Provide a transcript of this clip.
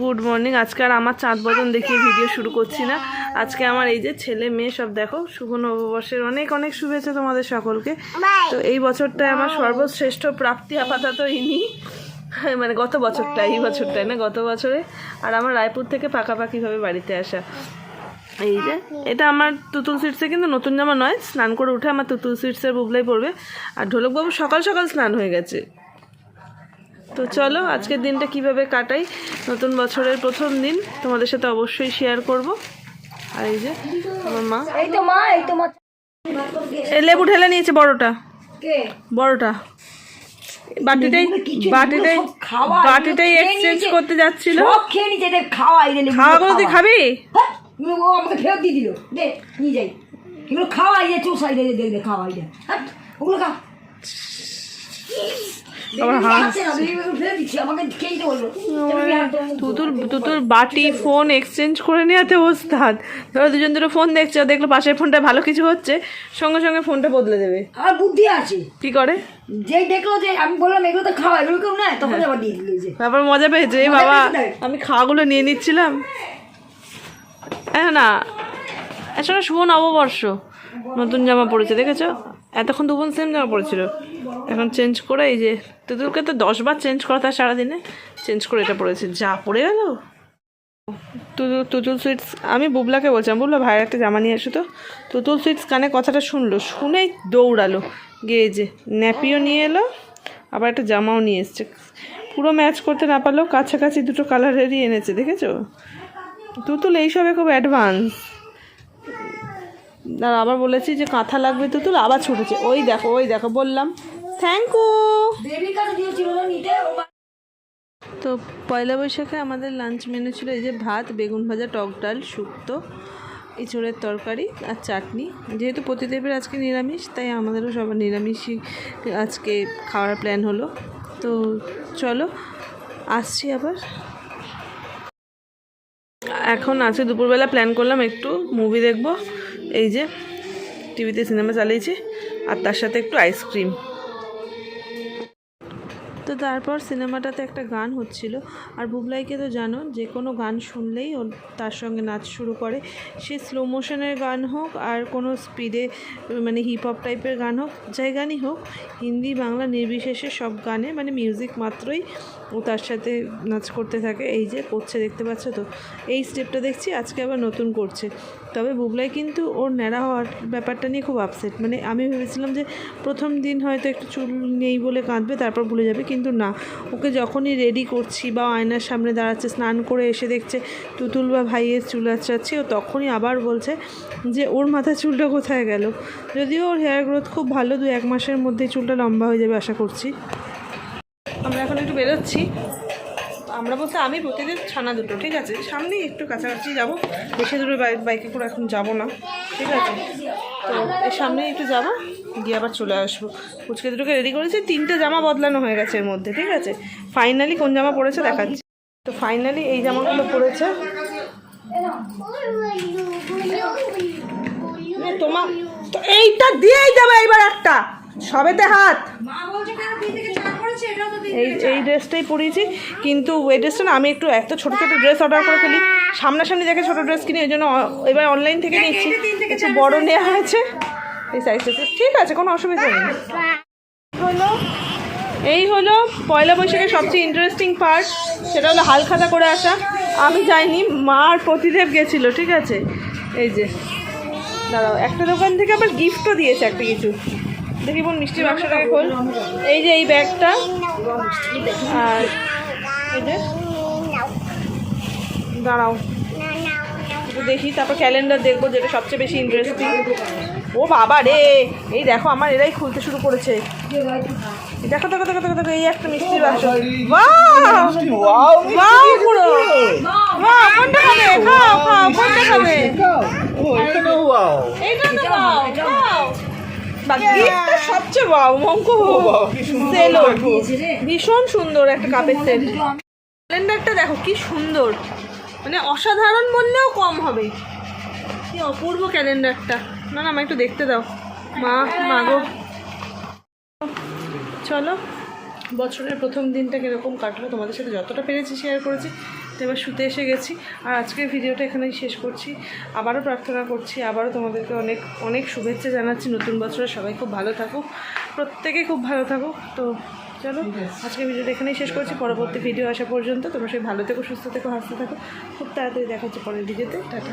Good morning আজকে আর আমার চাঁদ বদন দেখিয়ে ভিডিও শুরু করছি না। আজকে আমার এই যে ছেলে মেয়ে সব দেখো শুভ নববর্ষের অনেক অনেক শুভেচ্ছা তোমাদের সকলকে। তো এই বছরটায় আমার সর্বশ্রেষ্ঠ প্রাপ্তি আপাতত ইনি। মানে গত বছরটা এই বছরটায় না গত বছরে। আর আমার রায়পুর থেকে পাকাপাকিভাবে বাড়িতে আসা। এই যে এটা আমার তুতুল সিটসে কিন্তু নতুন জামা নয় স্নান করে উঠে আমার তুতুল সিটসের বুবলাই পড়বে। আর ঢোলকবাবু সকাল সকাল স্নান হয়ে গেছে। তো চলো আজকের দিনটা কীভাবে কাটাই? নতুন বছরের প্রথম দিন তোমাদের সাথে অবশ্যই শেয়ার করব। আর এই যে আমার মা। এই তো মা এই তো মা। লেবু ঢেলে নিয়েছে বড়টা। কে? বড়টা। বাটিটাই বাটিটাই বাটিটাই এক্সচেঞ্জ করতে যাচ্ছিল। খেয়ে নিচে খাওয়াই রে খাওয়াগুলো তুই খাবি? হ্যাঁ, ও আমাকে ফেরত দিয়ে দিল। দে নিয়ে যাই। এগুলো খাওয়াই দে চুষাই দে দে দে খাওয়াই দে হ্যাঁ, ওগুলো খা। আবার বেবি হাত খাচ্ছে না, বেবি এগুলো ফেরত দিচ্ছি, আমাকে খেয়ে দিতে বলল। বেবি হাত ধরে মুখ তুতুর তুতুর বাটি ফোন এক্সচেঞ্জ করে নেওয়াতে ওস্তাদ। ধরো দুজন দুটো ফোন দেখছে আর দেখল পাশের ফোনটা ভালো কিছু হচ্ছে সঙ্গে সঙ্গে ফোনটা বদলে দেবে। আমার বুদ্ধি আছে। কি করে? যেই দেখল যে আমি বললাম এগুলো তো খাওয়া এগুলো কেউ নেয় তখন আবার দিয়ে দিল যে। তারপর মজা পেয়েছে এই বাবা? আমি খাওয়াগুলো নিয়ে নিচ্ছিলাম। হ্যাঁ না আসলে শুভ নববর্ষ। নতুন জামা পড়েছে দেখেছ? এতক্ষণ দুপুন সেম জামা পড়েছিল। এখন চেঞ্জ করে এই যে তুতুলকে তো দশবার চেঞ্জ করা তার সারাদিনে। চেঞ্জ করে এটা পড়েছে যা পড়ে গেল। তুতুল তুতুল সুইটস আমি বুবলাকে বলছিলাম বুবলা ভাইয়ের একটা জামা নিয়ে এসো তো। তুতুল সুইটস কানে কথাটা শুনলো, শুনেই দৌড়ালো। গিয়ে যে ন্যাপিও নিয়ে এলো, আবার একটা জামাও নিয়ে এসছে। পুরো ম্যাচ করতে না পারলেও কাছাকাছি দুটো কালারেরই এনেছে, দেখেছ? তুতুল এইসবে খুব অ্যাডভান্স আর আবার বলেছি যে কাঁথা লাগবে তুতুল, আবার ছুটেছে। ওই দেখো ওই দেখো, বললাম। থ্যাংক ইউ তো পয়লা বৈশাখে আমাদের লাঞ্চ মেনু ছিল এই যে ভাত বেগুন ভাজা টক ডাল শুক্তো ইঁচড়ের তরকারি আর চাটনি। যেহেতু প্রতিদেবের আজকে নিরামিষ তাই আমাদেরও সবার নিরামিষই আজকে খাওয়ার প্ল্যান হলো। তো চলো আসছি আবার। এখন আজকে দুপুরবেলা প্ল্যান করলাম একটু মুভি দেখব। এই যে টিভিতে সিনেমা চালিয়েছি আর তার সাথে একটু আইসক্রিম তারপর সিনেমাটাতে একটা গান হচ্ছিল। আর বুবলাইকে তো জানো, যে কোনো গান শুনলেই ও তার সঙ্গে নাচ শুরু করে। সে স্লো মোশনের গান হোক আর কোনো স্পিডে মানে হিপ হপ টাইপের গান হোক, যাই গানই হোক, হিন্দি, বাংলা নির্বিশেষে সব গানে মানে মিউজিক মাত্রই ও তার সাথে নাচ করতে থাকে। এই যে করছে, দেখতে পাচ্ছ তো? এই স্টেপটা দেখছি, আজকে আবার নতুন করছে। তবে বুবলাই কিন্তু ওর ন্যাড়া হওয়ার ব্যাপারটা নিয়ে খুব আপসেট মানে আমি ভেবেছিলাম যে প্রথম দিন হয়তো একটু চুল নেই বলে কাঁদবে, তারপর ভুলে যাবে। কিন্তু না। ওকে যখনই রেডি করছি বা আয়নার সামনে দাঁড়াচ্ছে, স্নান করে এসে দেখছে তুতুল বা ভাইয়ের চুল আঁচড়াচ্ছি, ও তখনই আবার বলছে যে, ওর মাথা চুলটা কোথায় গেল? যদিও ওর হেয়ার গ্রোথ খুব ভালো দু এক মাসের মধ্যেই চুলটা লম্বা হয়ে যাবে, আশা করছি। আমরা এখন একটু বেরোচ্ছি। আমরা বলতে আমি প্রতিদিন ছানা দুটো, ঠিক আছে? সামনেই একটু কাছাকাছি যাব। বেশি দূরে বাইক করে এখন যাব না, ঠিক আছে? তো এর সামনেই একটু যাব, গিয়ে আবার চলে আসব। ফুচকে দুটোকে রেডি করেছি, তিনটে জামা বদলানো হয়ে গেছে এর মধ্যে, ঠিক আছে? ফাইনালি কোন জামা পড়েছে দেখাচ্ছি। তো ফাইনালি এই জামাগুলো পড়েছে। তোমার এইটা দিয়েই দেবে এইবার একটা। সবেতে হাত। এই এই ড্রেসটাই পরিয়েছি। কিন্তু এই ড্রেসটা না আমি একটু এত ছোটো ছোটো ড্রেস অর্ডার করে ফেলি। সামনাসামনি দেখে ছোটো ড্রেস কিনি ওই জন্য এবার অনলাইন থেকে নিচ্ছি। একটু বড় নেওয়া হয়েছে। এই সাইজটা ঠিক আছে কোনো অসুবিধা নেই। হলো এই হলো পয়লা বৈশাখের সবচেয়ে ইন্টারেস্টিং পার্ট সেটা হলো হালখাতা করে আসা। আমি যাইনি মার প্রতিদেব গেছিল ঠিক আছে? এই যে দাঁড়াও একটা দোকান থেকে আবার গিফটও দিয়েছে একটা কিছু। দেখি বোন মিষ্টি বাক্সটাকে খোল এই যে এই ব্যাগটা। আর এই যে দাঁড়াও। দেখি তারপর ক্যালেন্ডার দেখব যেটা সবচেয়ে বেশি ইন্টারেস্টিং ও বাবা রে এই দেখো আমার এরাই খুলতে শুরু করেছে। দেখো দেখো দেখো দেখো দেখো এই একটা মিষ্টির বাক্স। পুরো। কোনটা খাবে? খাও খাও কোনটা খাবে? এইটা তো বাও বাও বা গিফটটা সবচেয়ে বাও মঙ্কু সেলো ভীষণ সুন্দর একটা কাপের সেট ক্যালেন্ডারটা দেখো কি সুন্দর। মানে অসাধারণ বললেও কম হবে। কি অপূর্ব ক্যালেন্ডারটা না না আমার একটু দেখতে দাও। মা মা গো। চলো। বছরের প্রথম দিনটা কীরকম কাটলো তোমাদের সাথে যতটা পেরেছি শেয়ার করেছি তো এবার শুতে এসে গেছি। আর আজকের ভিডিওটা এখানেই শেষ করছি। আবারও প্রার্থনা করছি আবারও তোমাদেরকে অনেক অনেক শুভেচ্ছা জানাচ্ছি। নতুন বছরে সবাই খুব ভালো থাকুক প্রত্যেকে খুব ভালো থাকুক। তো চলো আজকের ভিডিওটা এখানেই শেষ করছি। পরবর্তী ভিডিও আসা পর্যন্ত তোমরা সবাই ভালো থেকো সুস্থ থেকো হাসতে থাকো। খুব তাড়াতাড়ি দেখা হচ্ছে পরের ভিডিওতে। টাটা।